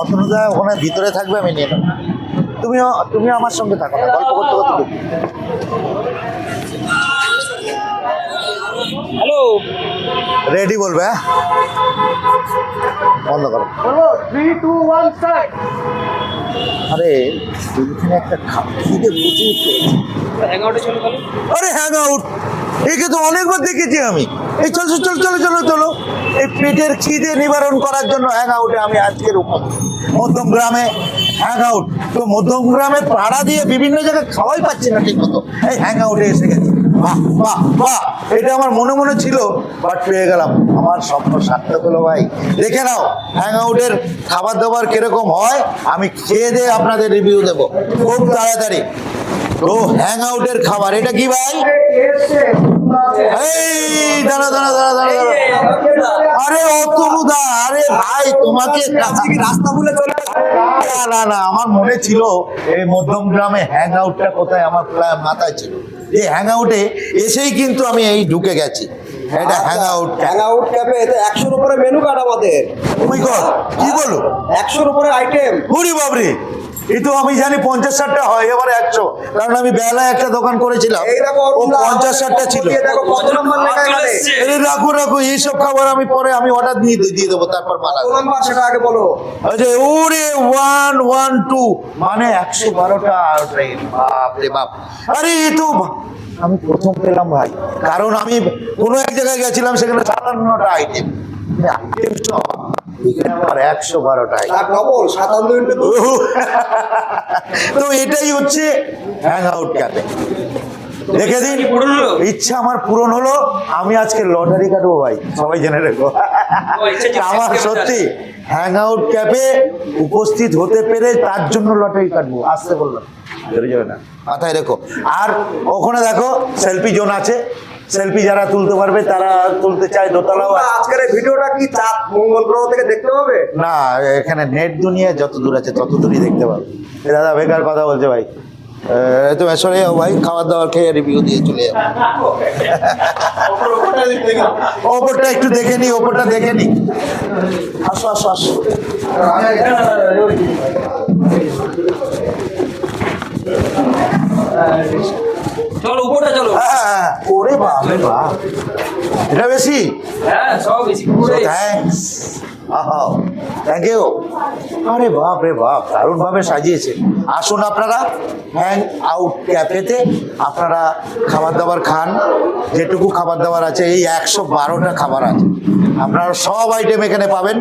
অতনুদা ওখানে ভিতরে থাকবে আমি নিয়ে নেব। তুমিও তুমি আমার সঙ্গে থাকো না গল্প করতে করতে হ্যালো? রেডি বলবে হ্যাঁ? বন্ধ করো। থ্রি টু ওয়ান স্টার্ট আরে ওইখানে একটা খিদে প্রচুর আরে হ্যাং আউট একে তো অনেকবার দেখেছি আমি। এই চল চল চল চলো চলো চলো। এই পেটের খিদে নিবারণ করার জন্য হ্যাং আউটে আমি আজকের মধ্যম গ্রামে হ্যাং আউট তো মধ্যম গ্রামে পাড়া দিয়ে বিভিন্ন জায়গায় খাওয়াই পাচ্ছি না ঠিক মতো। এই হ্যাং আউটে এসে গেছি। বাহ বাহ বাহ। এটা আমার মনে মনে ছিল বাট পেয়ে গেলাম। আমার স্বপ্ন সার্থক হলো ভাই। দেখে নাও হ্যাং আউটের খাবার দাবার কীরকম হয়, আমি খেয়ে দিয়ে আপনাদের রিভিউ দেবো। খুব তাড়াতাড়ি। ও হ্যাং আউটের খাবার এটা কি ভাই? এই দাঁড়া দাঁড়া দাঁড়া দাঁড়া আরে অতনুদা আরে ভাই তোমাকে রাস্তা ভুলে চলে না না না আমার মনে ছিল এই মধ্যম গ্রামে হ্যাং আউটটা কোথায় আমার মাথায় ছিল। এই হ্যাং আউটে এসেই কিন্তু আমি এই ঢুকে গেছি। এটা hang out hang out cafe এতে একশোর উপরে মেনু কার্ড আমাদের। কি বলো? একশোর উপরে আইটেম। ওরে বাবরে এই তো আমি জানি পঞ্চাশ ষাটটা হয় এবারে একশো। কারণ আমি বেলায় একটা দোকান করেছিলাম। দেখো ও পঞ্চাশ ষাটটা ছিল। দেখো কত নম্বর লেখা এখানে? আরে রাখো রাখো এইসব খাবার আমি পরে আমি অর্ডার দিয়ে দিয়ে দেবো তারপর সেটা আগে বলো। আচ্ছা ওরে ওয়ান ওয়ান টু মানে একশো বারোটা ট্রেন বাপ রে বাপ। আরে এ তো আমি প্রথম পেলাম ভাই। কারণ আমি কোনো এক জায়গায় গেছিলাম সেখানে সাতান্নটা আইটেম আইটেম সব এখানে আমার একশো তার সাতান্ন তো এটাই হচ্ছে হ্যাং আউট ক্যাফে দেখে দিন ইচ্ছা আমার পূরণ হলো আমি আজকে লটারি কাটবো ভাই সবাই জেনে রেখো। আমার সত্যি হ্যাং আউট ক্যাফে উপস্থিত হতে পেরে তার জন্য লটারি কাটবো আসতে বললাম। ধরে যাবে না। মাথায় রেখো। আর ওখানে দেখো সেলফি জোন আছে সেলফি যারা তুলতে পারবে তারা তুলতে চায় দোতলাও আজকের এই ভিডিওটা কি চাঁদ মঙ্গল গ্রহ থেকে দেখতে পাবে? না এখানে নেট দুনিয়া যত দূর আছে তত দূরই দেখতে পাবে। দাদা বেকার কথা বলছে ভাই। তুমি সরে যাও ভাই খাবার দাবার খেয়ে রিভিউ দিয়ে চলে যাও। ওপরটা একটু দেখে নি ওপরটা দেখে নি। আসো আসো আসো। চলো উপরটা চলো। হ্যাঁ, ওরে বাপ রে বাপ। এটা বেশি? হ্যাঁ সব বেশি থ্যাঙ্কস থ্যাংক ইউ আরে বাপ রে বাপ দারুণ ভাবে সাজিয়েছে। আসুন আপনারা হ্যাং আউট ক্যাফেতে আপনারা খাবার দাবার খান যেটুকু খাবার দাবার আছে এই একশো বারোটা খাবার আছে। আপনারা সব আইটেম এখানে পাবেন।